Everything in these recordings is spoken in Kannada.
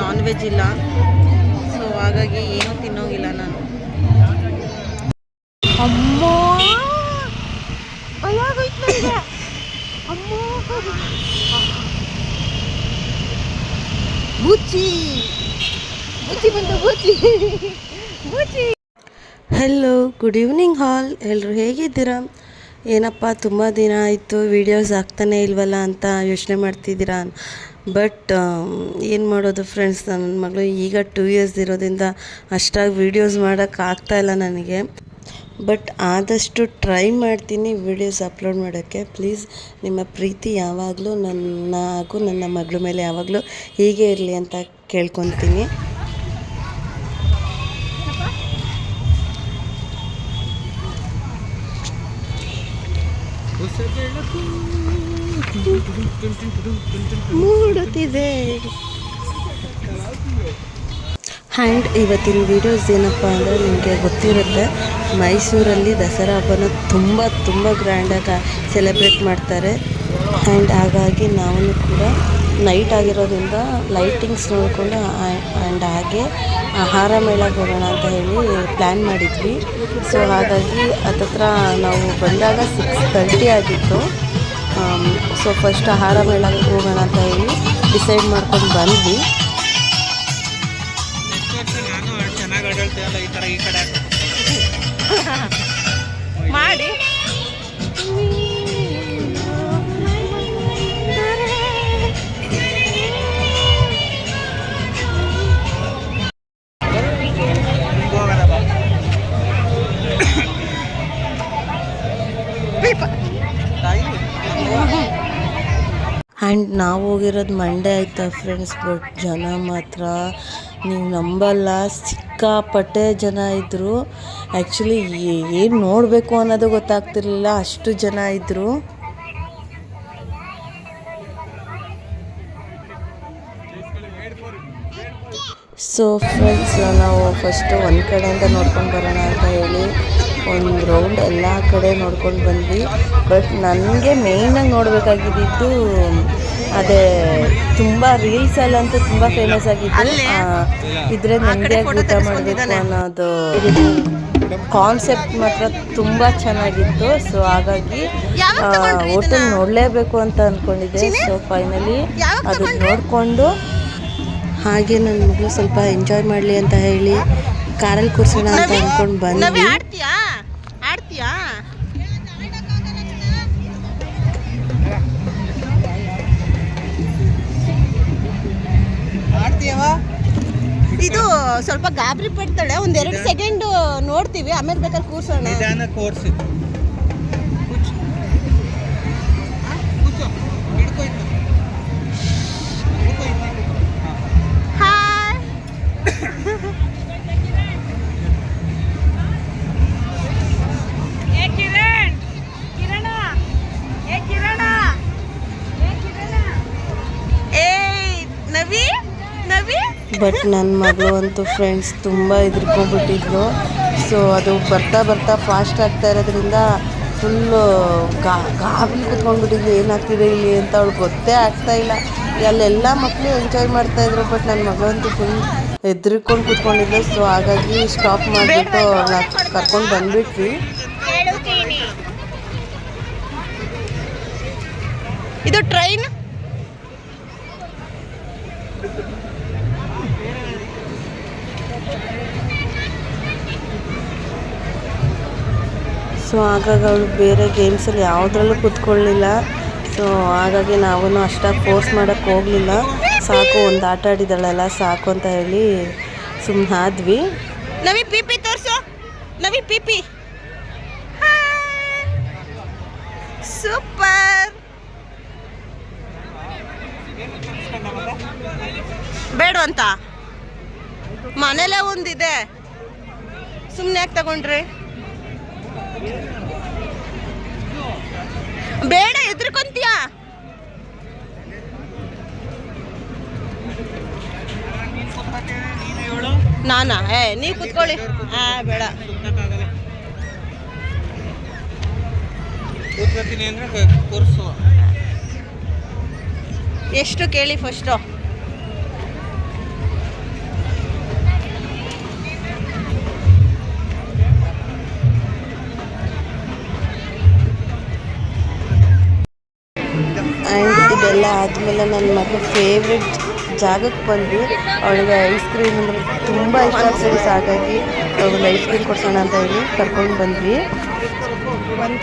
ನಾನ್ ವೆಜ್ ಇಲ್ಲ. ಸೊ ಹಾಗಾಗಿ ಏನೂ ತಿನ್ನೋಗಿಲ್ಲ ನಾನು. ಅಮ್ಮ! ಹೆಲೋ ಗುಡ್ ಈವ್ನಿಂಗ್ ಹಾಲ್ ಎಲ್ಲರೂ ಹೇಗಿದ್ದೀರಾ? ಏನಪ್ಪ ತುಂಬ ದಿನ ಆಯಿತು. ವೀಡಿಯೋಸ್ ಆಗ್ತಾನೆ ಇಲ್ವಲ್ಲ ಅಂತ ಯೋಚನೆ ಮಾಡ್ತಿದ್ದೀರಾ? ಬಟ್ ಏನು ಮಾಡೋದು ಫ್ರೆಂಡ್ಸ್ ನನ್ನ ಮಗಳು ಈಗ ಟೂ ಇಯರ್ಸ್ ಇರೋದ್ರಿಂದ ಅಷ್ಟಾಗಿ ವೀಡಿಯೋಸ್ ಮಾಡೋಕ್ಕಾಗ್ತಾ ಇಲ್ಲ ನನಗೆ. ಬಟ್ ಆದಷ್ಟು ಟ್ರೈ ಮಾಡ್ತೀನಿ ವೀಡಿಯೋಸ್ ಅಪ್ಲೋಡ್ ಮಾಡೋಕ್ಕೆ. ಪ್ಲೀಸ್ ನಿಮ್ಮ ಪ್ರೀತಿ ಯಾವಾಗಲೂ ನನ್ನ ಹಾಗೂ ನನ್ನ ಮಗಳ ಮೇಲೆ ಯಾವಾಗಲೂ ಹೀಗೆ ಇರಲಿ ಅಂತ ಕೇಳ್ಕೊತೀನಿ. ಮೂಡುತ್ತಿದೆ. ಆ್ಯಂಡ್ ಇವತ್ತಿನ ವೀಡಿಯೋಸ್ ಏನಪ್ಪ ಅಂದರೆ ನಿಮಗೆ ಗೊತ್ತಿರುತ್ತೆ, ಮೈಸೂರಲ್ಲಿ ದಸರಾ ಹಬ್ಬನ ತುಂಬ ತುಂಬ ಗ್ರ್ಯಾಂಡಾಗಿ ಸೆಲೆಬ್ರೇಟ್ ಮಾಡ್ತಾರೆ. ಆ್ಯಂಡ್ ಹಾಗಾಗಿ ನಾವು ಕೂಡ ನೈಟ್ ಆಗಿರೋದ್ರಿಂದ ಲೈಟಿಂಗ್ಸ್ ನೋಡಿಕೊಂಡು ಆ್ಯಂಡ್ ಹಾಗೆ ಆಹಾರ ಮೇಳಕ್ಕೆ ಹೋಗೋಣ ಅಂತ ಹೇಳಿ ಪ್ಲ್ಯಾನ್ ಮಾಡಿದ್ವಿ. ಸೊ ಹಾಗಾಗಿ ಅದತ್ರ ನಾವು ಬಂದಾಗ ಸಿಕ್ಸ್ ತರ್ಟಿ ಆಗಿತ್ತು. ಸೊ ಫಸ್ಟ್ ಆಹಾರ ಮೇಳಕ್ಕೆ ಹೋಗೋಣ ಅಂತ ಹೇಳಿ ಡಿಸೈಡ್ ಮಾಡ್ಕೊಂಡು ಬಂದ್ವಿ. ಚೆನ್ನಾಗಿ ಆಡಳ್ತೀವಲ್ಲ ಈ ಈ ಕಡೆ ಮಾಡಿ ಆ್ಯಂಡ್ ನಾವು ಹೋಗಿರೋದು ಮಂಡೇ ಆಯ್ತಾ ಫ್ರೆಂಡ್ಸ್ ಬಟ್ ಜನ ಮಾತ್ರ, ನೀವು ನಂಬಲ್ಲ, ಸಿಕ್ಕಾಪಟ್ಟೆ ಜನ ಇದ್ದರು ಆ್ಯಕ್ಚುಲಿ ಏನು ನೋಡಬೇಕು ಅನ್ನೋದು ಗೊತ್ತಾಗ್ತಿರ್ಲಿಲ್ಲ, ಅಷ್ಟು ಜನ ಇದ್ದರು ಸೊ ಫ್ರೆಂಡ್ಸ್ ನಾವು ಫಸ್ಟು ಒಂದು ಕಡೆಯಿಂದ ನೋಡ್ಕೊಂಡು ಬರೋಣ ಅಂತ ಹೇಳಿ. ಒಂದು ರೌಂಡ್ ಎಲ್ಲ ಕಡೆ ನೋಡ್ಕೊಂಡು ಬಂದ್ವಿ. ಬಟ್ ನನಗೆ ಮೇಯ್ನಾಗಿ ನೋಡಬೇಕಾಗಿದ್ದು ಅದೇ ತುಂಬ ರೀಲ್ಸಲ್ಲಂತೂ ತುಂಬ ಫೇಮಸ್ ಆಗಿತ್ತು. ಇದ್ರೆ ನೆಮ್ಮದಿಯಾಗಿ ಊಟ ಮಾಡಬೇಕು ಅನ್ನೋದು ಕಾನ್ಸೆಪ್ಟ್ ಮಾತ್ರ ತುಂಬ ಚೆನ್ನಾಗಿತ್ತು. ಸೊ ಹಾಗಾಗಿ ಹೋಟೆಲ್ ನೋಡಲೇಬೇಕು ಅಂತ ಅಂದ್ಕೊಂಡಿದ್ದೆ ಸೊ ಫೈನಲಿ ಅದು ನೋಡಿಕೊಂಡು ಹಾಗೆ ನನ್ನ ಮಗಳು ಸ್ವಲ್ಪ ಎಂಜಾಯ್ ಮಾಡಲಿ ಅಂತ ಹೇಳಿ ಕಾರಲ್ಲಿ ಕೂರಿಸೋಣ ಅಂತ ಅಂದ್ಕೊಂಡು ಬಂದ್ವಿ. ಇದು ಸ್ವಲ್ಪ ಗಾಬರಿ ಪಡ್ತಾಳೆ. ಒಂದ್ ಎರಡು ಸೆಕೆಂಡ್ ನೋಡ್ತೀವಿ. ಆಮೇಲೆ ಬೇಕಾದ್ರೆ ಕೂರ್ಸೋಣ. ನಿಧಾನ ಕೋರ್ಸಿ. ಬಟ್ ನನ್ನ ಮಗಳು ಅಂತೂ ಫ್ರೆಂಡ್ಸ್ ತುಂಬ ಹೆದರ್ಕೊಂಡ್ಬಿಟ್ಟಿದ್ಲು. ಸೊ ಅದು ಬರ್ತಾ ಬರ್ತಾ ಫಾಸ್ಟ್ ಆಗ್ತಾ ಇರೋದ್ರಿಂದ ಫುಲ್ಲು ಗಾ ಗಾಬಲಿ ಕುತ್ಕೊಂಡ್ಬಿಟ್ಟಿದ್ಲು. ಏನಾಗ್ತಿದೆ ಇಲ್ಲಿ ಅಂತ ಅವಳು ಗೊತ್ತೇ ಆಗ್ತಾ ಇಲ್ಲ. ಅಲ್ಲೆಲ್ಲ ಮಕ್ಕಳು ಎಂಜಾಯ್ ಮಾಡ್ತಾ ಇದ್ರು ಬಟ್ ನನ್ನ ಮಗಳಂತೂ ಫುಲ್ ಹೆದರ್ಕೊಂಡು ಕುತ್ಕೊಂಡಿದ್ದೆ ಸೊ ಹಾಗಾಗಿ ಸ್ಟಾಪ್ ಮಾಡಿಬಿಟ್ಟು ಅವ್ಳನ್ನ ಕರ್ಕೊಂಡು ಬಂದ್ಬಿಟ್ವಿ. ಇದು ಟ್ರೈನ್ ಸೊ ಹಾಗಾಗಿ ಅವಳು ಬೇರೆ ಗೇಮ್ಸಲ್ಲಿ ಯಾವುದ್ರಲ್ಲೂ ಕೂತ್ಕೊಳ್ಳಿಲ್ಲ ಸೊ ಹಾಗಾಗಿ ನಾವೂ ಅಷ್ಟಾಗಿ ಫೋರ್ಸ್ ಮಾಡೋಕ್ಕೆ ಹೋಗಲಿಲ್ಲ. ಸಾಕು, ಒಂದು ಆಟ ಆಡಿದಾಳಲ್ಲ ಸಾಕು ಅಂತ ಹೇಳಿ ಸುಮ್ಮನೆ ಆದ್ವಿ. ನವಿ ಪಿ ತೋರಿಸು. ನವಿ ಪಿ ಸೂಪರ್. ಬೇಡ ಅಂತ ಮನೇಲೇ ಒಂದಿದೆ. ಸುಮ್ಮನೆ ಯಾಕೆ ತಗೊಂಡ್ರಿ? ಬೇಡ ಎದ್ರಕೊಂತೀಯ ನೀನು? ಏ ನೀವು ಕುತ್ಕೊಳ್ಳಿ. ಹಾ ಬೇಡ. ಕೂತ್ಕೊತೀನಿ ಅಂದ್ರೆ ಎಷ್ಟು ಕೇಳಿ ಫಸ್ಟು ನನ್ನ ಮಗಳು ಫೇವ್ರೆಟ್ ಜಾಗಕ್ಕೆ ಬಂದ್ವಿ. ಅವಳಿಗೆ ಐಸ್ ಕ್ರೀಮ್ ಅಂದರೆ ತುಂಬ ಇಷ್ಟ ಆಗ್ತದೆ ಹಾಗಾಗಿ ಅವಳಿಗೆ ಐಸ್ ಕ್ರೀಮ್ ಕೊಡ್ಸೋಣ ಅಂತ ಹೇಳಿ ಕರ್ಕೊಂಡು ಬಂದ್ವಿ. ಒಂದು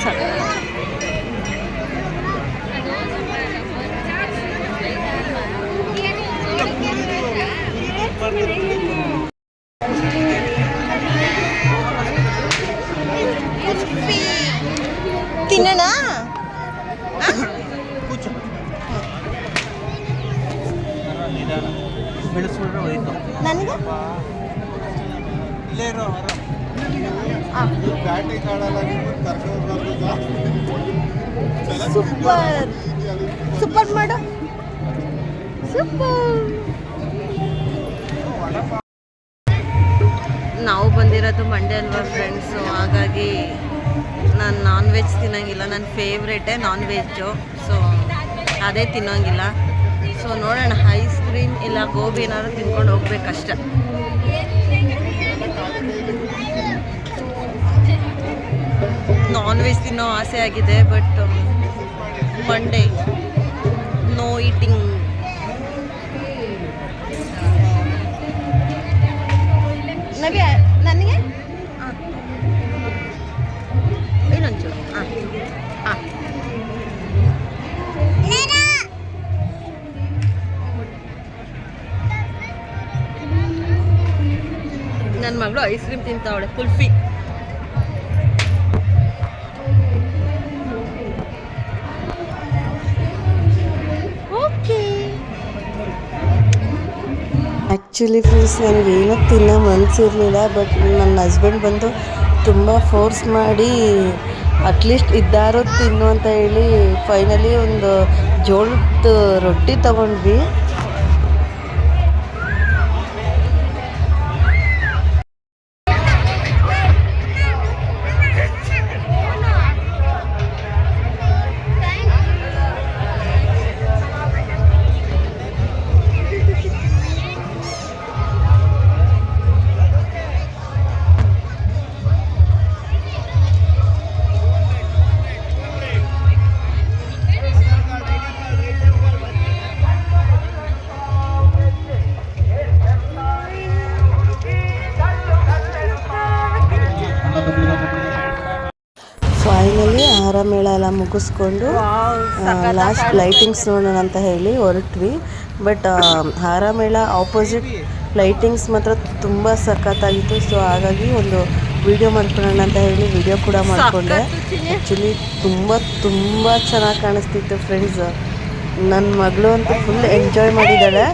ಇಲ್ಲೇ ಇರೋ ಸೂಪರ್. ಸೂಪರ್ ಮಾಡು. ಸೂಪರ್. ನಾವು ಬಂದಿರೋದು ಮಂಡೆ ಅಲ್ವಾ ಫ್ರೆಂಡ್ಸು ಹಾಗಾಗಿ ನಾನು ನಾನ್ ವೆಜ್ ತಿನ್ನೋಂಗಿಲ್ಲ. ನನ್ನ ಫೇವ್ರೇಟೇ ನಾನ್ ವೆಜ್ಜು ಸೊ ಅದೇ ತಿನ್ನೋಂಗಿಲ್ಲ. ಸೊ ನೋಡೋಣ. ಐಸ್ ಕ್ರೀಮ್ ಇಲ್ಲ ಗೋಬಿ ಏನಾದ್ರು ತಿನ್ಕೊಂಡು ಹೋಗ್ಬೇಕಷ್ಟೆ. ನಾನ್ ವೆಜ್ ತಿನ್ನೋ ಆಸೆ ಆಗಿದೆ but Monday no eating Navya ನನಗೆ? ಇನ್ನೊಂಚೂರು ಹಾಂ ಹಾಂ ನನ್ನ ಮಗಳು ಐಸ್ ಕ್ರೀಮ್ ತಿಂತಾವಳೆ ಕುಲ್ಫಿ. ಆ್ಯಕ್ಚುಲಿ ಫ್ರೆಂಡ್ಸ್ ನನಗೆ ಏನೂ ತಿನ್ನೋ ಮನಸ್ಸಿರಲಿಲ್ಲ ಬಟ್ ನನ್ನ ಹಸ್ಬೆಂಡ್ ಬಂದು ತುಂಬ ಫೋರ್ಸ್ ಮಾಡಿ ಅಟ್ಲೀಸ್ಟ್ ಇದ್ದಾರೋ ತಿನ್ನು ಅಂತ ಹೇಳಿ ಫೈನಲಿ ಒಂದು ಜೋಳದ ರೊಟ್ಟಿ ತಗೊಂಡ್ವಿ. ಮೇಳ ಎಲ್ಲ ಮುಗಿಸ್ಕೊಂಡು ಲಾಸ್ಟ್ ಲೈಟಿಂಗ್ಸ್ ನೋಡೋಣ ಅಂತ ಹೇಳಿ ಹೊರಟ್ವಿ. ಬಟ್ ಹಾರ ಮೇಳ ಆಪೋಸಿಟ್ ಲೈಟಿಂಗ್ಸ್ ಮಾತ್ರ ತುಂಬ ಸಖತ್ತಾಗಿತ್ತು. ಸೊ ಹಾಗಾಗಿ ಒಂದು ವಿಡಿಯೋ ಮಾಡ್ಕೊಳ್ಳೋಣ ಅಂತ ಹೇಳಿ ವಿಡಿಯೋ ಕೂಡ ಮಾಡಿಕೊಂಡೆ. ಆ್ಯಕ್ಚುಲಿ ತುಂಬ ತುಂಬ ಚೆನ್ನಾಗಿ ಕಾಣಿಸ್ತಿತ್ತು ಫ್ರೆಂಡ್ಸ್ ನನ್ನ ಮಗಳು ಅಂತೂ ಫುಲ್ ಎಂಜಾಯ್ ಮಾಡಿದ್ದಾಳೆ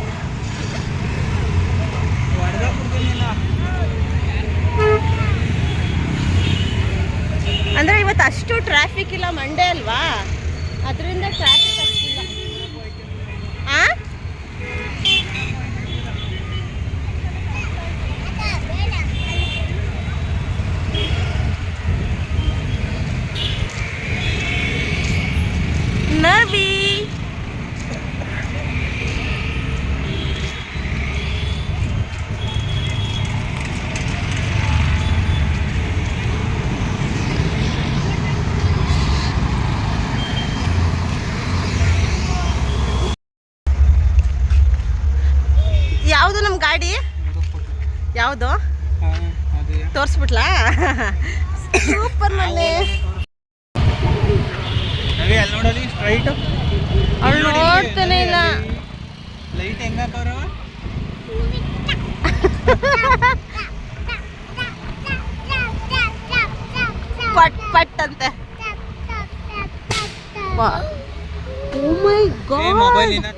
ಅಂದ್ರೆ ಇವತ್ತು ಅಷ್ಟು ಟ್ರಾಫಿಕ್ ಇಲ್ಲ ಮಂಡೇ ಅಲ್ವಾ? ಅದರಿಂದ ಟ್ರಾಫಿಕ್ ಅಷ್ಟಿಲ್ಲ ಆ ನವಿ ಯಾವುದು ನಮ್ಮ ಗಾಡಿ? ಯಾವುದು? ಅದೇ ತೋರಿಸ್ಬಿಟ್ಲಾ? ಸೂಪರ್ ಮನೆ ಅವಳು ಅಲ್ಲಿ ನೋಡಲಿ ಸ್ಟ್ರೈಟ್ ಅವ್ಳು ನೋಡ್ತಾನೆ ಇಲ್ಲ. ಲೈಟ್ ಹೆಂಗ ಪಟ್ ಪಟ್ ಅಂತೆ. Oh my god mobile god ಇನ್ನ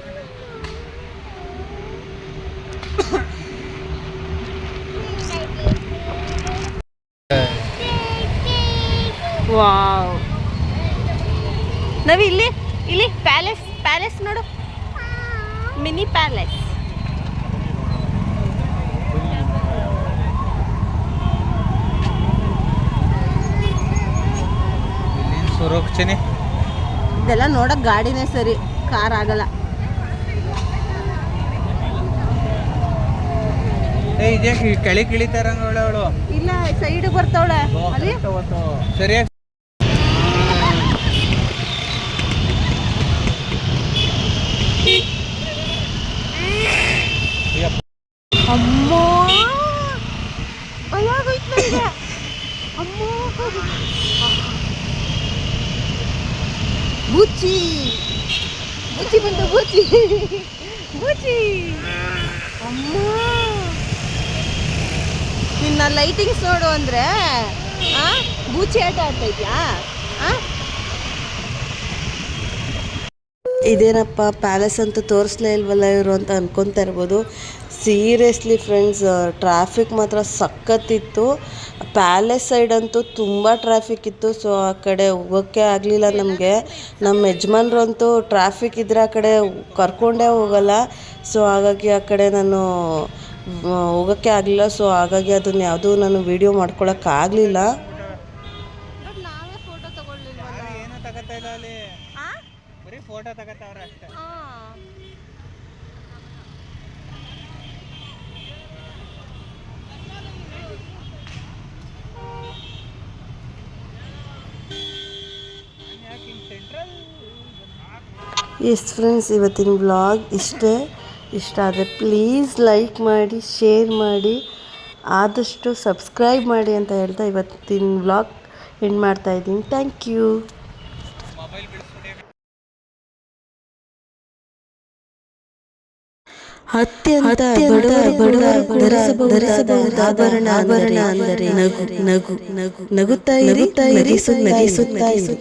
ವಾವ್. ನವಿ ಇಲ್ಲಿ ಇಲ್ಲಿ ಪ್ಯಾಲೇಸ್ ಪ್ಯಾಲೇಸ್ ನೋಡು. Mini palace. ಇದೆಲ್ಲ ನೋಡಕ್ ಗಾಡಿನೇ ಸರಿ ಕಾರ್ ಆಗಲ್ಲ. ಕೆಳಿ ಅವಳೆ ಅವಳು. ಇಲ್ಲ ಸೈಡ್ ಬರ್ತಾವಳೆ. ಸರಿಯಾಗಿ ಅಮ್ಮ ಭಯ ಆಗೋಯ್ತು ನನಗೆ ಅಮ್ಮ ಬುಚ್ಚಿ ಬುಚ್ಚಿ ಬಂದು ಬುಚ್ಚಿ ಬುಚ್ಚಿ ಅಮ್ಮ. ನಿನ್ನ ಲೈಟಿಂಗ್ಸ್ ನೋಡು ಅಂದ್ರೆ ಬೂಚಿ ಆಟ ಆಡ್ತಾ ಇದ್ಯಾ? ಇದೇನಪ್ಪ ಪ್ಯಾಲೇಸ್ ಅಂತ ತೋರಿಸ್ಲೇ ಇಲ್ವಲ್ಲ ಇವರು ಅಂತ ಅನ್ಕೊತಾ ಇರ್ಬೋದು. ಸೀರಿಯಸ್ಲಿ ಫ್ರೆಂಡ್ಸ್ ಟ್ರಾಫಿಕ್ ಮಾತ್ರ ಸಖತ್ತಿತ್ತು. ಪ್ಯಾಲೇಸ್ ಸೈಡ್ ಅಂತೂ ತುಂಬ ಟ್ರಾಫಿಕ್ ಇತ್ತು. ಸೊ ಆ ಕಡೆ ಹೋಗೋಕ್ಕೆ ಆಗಲಿಲ್ಲ ನಮಗೆ. ನಮ್ಮ ಯಜಮಾನ್ರಂತೂ ಟ್ರಾಫಿಕ್ ಇದ್ದರೆ ಆ ಕಡೆ ಕರ್ಕೊಂಡೇ ಹೋಗಲ್ಲ. ಸೊ ಹಾಗಾಗಿ ಆ ಕಡೆ ನಾನು ಹೋಗೋಕ್ಕೆ ಆಗಲಿಲ್ಲ. ಸೊ ಹಾಗಾಗಿ ಅದನ್ನ ಯಾವುದೂ ನಾನು ವೀಡಿಯೋ ಮಾಡ್ಕೊಳಕ್ಕಾಗಲಿಲ್ಲ ಫೋಟೋ ತಗೊಳ್ಳಿಲ್ವಲ್ಲ ಏನು ತಗತಾ ಇಲ್ಲ ಅಲ್ಲಿ ಬರೀ ಫೋಟೋ ತಗತ್ತವ್ರೆ ಅಷ್ಟೇ ಯಾಕೆ ಹಿಂಗೆ ಸೆಂಟ್ರಲ್ ಎಸ್ ಫ್ರೆಂಡ್ಸ್ ಇವತ್ತಿನ ವ್ಲಾಗ್ ಇಷ್ಟೇ. ಇಷ್ಟ ಆದರೆ ಪ್ಲೀಸ್ ಲೈಕ್ ಮಾಡಿ ಶೇರ್ ಮಾಡಿ ಆದಷ್ಟು ಸಬ್ಸ್ಕ್ರೈಬ್ ಮಾಡಿ ಅಂತ ಹೇಳ್ತಾ ಇವತ್ತಿನ ವ್ಲಾಗ್ ಎಂಡ್ ಮಾಡ್ತಾ ಇದ್ದೀನಿ. ಥ್ಯಾಂಕ್ ಯು ಅತ್ಯಂತ ಆಭರಣ ಆಭರಣ ಅಂದರೆ ನಗು ನಗು ನಗು ನಗುತ್ತಾ ಇರಿ. ನಗಿಸುತ್ತಾ ಇರಿ.